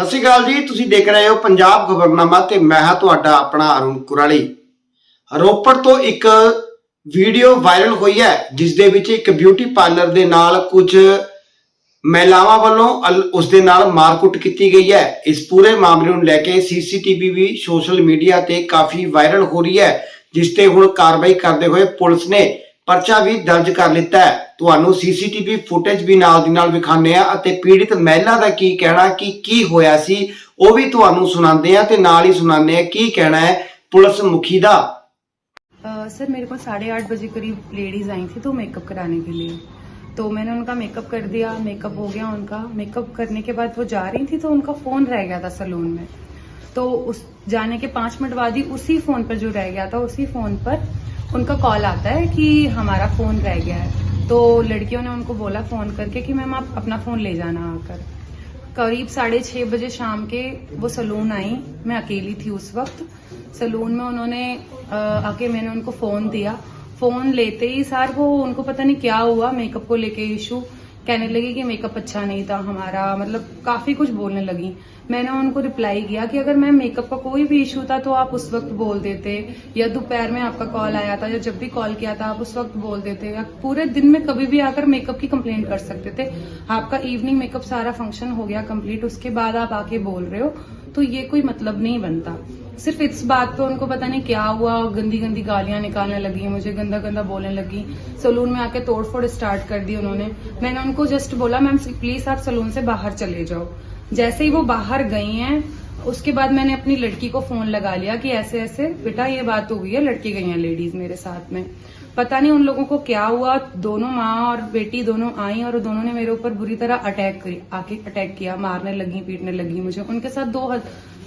ਸਤਿ ਸ਼੍ਰੀ ਅਕਾਲ ਜੀ, ਤੁਸੀਂ ਦੇਖ ਰਹੇ ਹੋ ਪੰਜਾਬ ਖਬਰਨਾਮਾ ਤੇ ਮੈਂ ਹਾਂ ਤੁਹਾਡਾ ਆਪਣਾ ਅਰੁਣ ਕੁਰਾਲੀ। ਰੋਪੜ ਤੋਂ ਇੱਕ ਵੀਡੀਓ ਵਾਇਰਲ ਹੋਈ ਹੈ ਜਿਸ ਦੇ ਵਿੱਚ ਇੱਕ ਬਿਊਟੀ ਪਾਰਲਰ ਦੇ ਨਾਲ ਕੁਝ ਮਹਿਲਾਵਾਂ ਵੱਲੋਂ ਅਲ- ਉਸ ਦੇ ਨਾਲ ਮਾਰਕੁੱਟ ਕੀਤੀ ਗਈ ਹੈ। ਇਸ ਪੂਰੇ ਮਾਮਲੇ ਨੂੰ ਲੈ ਕੇ ਸੀਸੀਟੀਵੀ ਵੀ ਸੋਸ਼ਲ ਮੀਡੀਆ ਤੇ ਕਾਫੀ ਵਾਇਰਲ ਹੋ ਰਹੀ ਹੈ, ਜਿਸ ਤੇ ਹੁਣ ਕਾਰਵਾਈ ਕਰਦੇ ਹੋਏ ਪੁਲਿਸ ਨੇ ਪਰਚਾ ਵੀ ਦਰਜ ਕਰ ਲਿੱਤਾ ਹੈ ਤੁਹਾਨੂੰ ਸੀਸੀਟੀਵੀ ਫੁਟੇਜ ਵੀ ਨਾਲ ਦੀ ਨਾਲ ਵਿਖਾਉਂਦੇ ਆ ਅਤੇ ਪੀੜਿਤ ਮਹਿਲਾ ਦਾ ਕੀ ਕਹਿਣਾ ਕਿ ਕੀ ਹੋਇਆ ਸੀ ਉਹ ਵੀ ਤੁਹਾਨੂੰ ਸੁਣਾਉਂਦੇ ਆ ਤੇ ਨਾਲ ਹੀ ਸੁਣਾਉਂਦੇ ਆ ਕੀ ਕਹਿਣਾ ਹੈ ਪੁਲਿਸ ਮੁਖੀ ਦਾ अ, सर मेरे को साढ़े आठ बजे करीब लेडीज आई थी तो मेकअप कराने के लिए तो मैंने उनका मेकअप कर दिया मेकअप हो गया उनका मेकअप करने के बाद वो जा रही थी तो उनका फोन रह गया था सलून में तो उस जाने के पाँच मिनट बाद ही उसी फ़ोन पर जो रह गया था, उसी फ़ोन पर उनका कॉल आता है कि हमारा फ़ोन रह गया है। तो लड़कियों ने उनको बोला फ़ोन करके कि मैम आप अपना फ़ोन ले जाना आकर। करीब साढ़े छह बजे शाम के वो सलून आई, मैं अकेली थी उस वक्त। सलून में उन्होंने आके मैंने उनको फ़ोन दिया। फ़ोन लेते ही सर वो उनको पता नहीं क्या हुआ, मेकअप को लेके इशू। कहने लगी कि मेकअप अच्छा नहीं था हमारा मतलब काफ़ी कुछ बोलने लगी। मैंने उनको रिप्लाई किया कि अगर मैम मेकअप का कोई भी इशू था तो आप उस वक्त बोल देते, या दोपहर में आपका कॉल आया था, या जब भी कॉल किया था, आप उस वक्त बोल देते, या पूरे दिन में कभी भी आकर मेकअप की कंप्लेंट कर सकते थे। आपका इवनिंग मेकअप सारा फ़ंक्शन हो गया कंप्लीट उसके बाद आप आके बोल रहे हो तो ये कोई मतलब नहीं बनता। सिर्फ़ इस बात पे उनको पता नहीं क्या हुआ, गंदी गंदी गालियाँ निकालने लगी, मुझे गंदा गंदा बोलने लगी। सलून में आके तोड़फोड़ स्टार्ट कर दी उन्होंने। मैंने उनको जस्ट बोला, मैम प्लीज़ आप सलून से बाहर चले जाओ। जैसे ही वो बाहर गई हैं, उसके बाद मैंने अपनी लड़की को फ़ोन लगा लिया कि ऐसे ऐसे, बेटा, ये बात हो गई है, लड़की गई हैं लेडीज़ मेरे साथ में। पता नहीं उन लोगों को क्या हुआ, दोनों माँ और बेटी दोनों आई और दोनों ने मेरे ऊपर बुरी तरह अटैक आके अटैक किया, मारने लगी, पीटने लगी मुझे। उनके साथ दो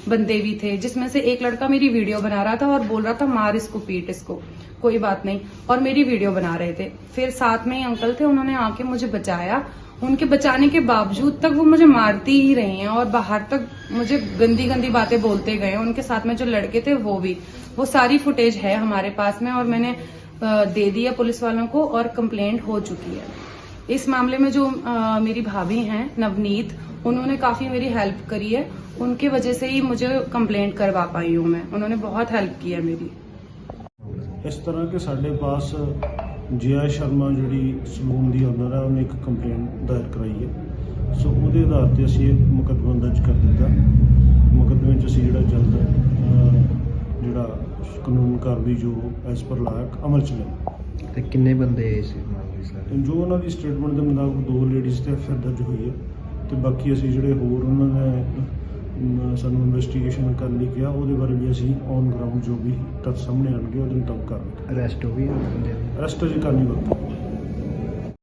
बंदे भी थे, जिसमें से एक लड़का मेरी वीडियो बना रहा था और बोल रहा था, मार इसको, पीट इसको, कोई बात नहीं। और मेरी वीडियो बना रहे थे। फिर साथ में अंकल थे, उन्होंने आके मुझे बचाया। उनके बचाने के बावजूद तक वो मुझे मारती ही रही हैं और बाहर तक मुझे गंदी गंदी बातें बोलते गए उनके साथ में जो लड़के थे, वो भी। वो सारी फुटेज है हमारे पास में और मैंने दे दिया पुलिस वालों को और कंप्लेंट हो चुकी है। इस मामले में जो अ, मेरी भाभी हैं नवनीत उन्होंने काफी मेरी हेल्प करी है उनकी वजह से ही मुझे कंप्लेंट करवा पाई हूँ मैं उन्होंने बहुत हेल्प की है मेरी ਇਸ ਤਰ੍ਹਾਂ ਕਿ ਸਾਡੇ ਪਾਸ ਜੀਆ ਸ਼ਰਮਾ ਜਿਹੜੀ ਸਲੂਨ ਦੀ ਓਨਰ ਹੈ ਉਹਨੇ ਇੱਕ ਕੰਪਲੇਂਟ ਦਾਇਰ ਕਰਾਈ ਹੈ ਸੋ ਉਹਦੇ ਆਧਾਰ ਤੇ ਅਸੀਂ ਇਹ ਮੁਕੱਦਮਾ ਦਰਜ ਕਰ ਦਿੱਤਾ ਮੁਕੱਦਮੇ 'ਚ ਅਸੀਂ ਜਿਹੜਾ ਜਲਦ ਅਹ, ਜਿਹੜਾ ਕਾਨੂੰਨ ਕਾਰਵਾਈ ਜੋ ਐਸ ਪਰ ਲਾਇਕ ਅਮਲ ਚ ਲਿਆ ਤੇ ਕਿੰਨੇ ਬੰਦੇ ਆਏ ਸੀ ਮਾਮਲੇ ਸਾਰੇ ਜੋ ਉਹਨਾਂ ਦੀ ਸਟੇਟਮੈਂਟ ਦੇ ਮੁਤਾਬਕ ਦੋ ਲੇਡੀਜ਼ ਤੇ ਐਫ ਦਰਜ ਹੋਈ ਹੈ ਤੇ ਬਾਕੀ ਅਸੀਂ ਜਿਹੜੇ ਹੋਰ ਉਹਨਾਂ ਨੇ ਸਾਨੂੰ ਇਨਵੈਸਟੀਗੇਸ਼ਨ ਕਰਨ ਲਈ ਕਿਹਾ ਉਹਦੇ ਬਾਰੇ ਵੀ ਅਸੀਂ ਔਨ ਗਰਾਊਂਡ ਜੋ ਵੀ ਤੱਥ ਸਾਹਮਣੇ ਆਣਗੇ ਉਹਦੇ ਮੁਤਾਬਕ ਕਰਾਂਗੇ ਅਰੈਸਟ ਹੋ ਗਏ ਬੰਦੇ ਅਰੈਸਟ ਅਜੇ ਕਰਨੀ ਹੈ।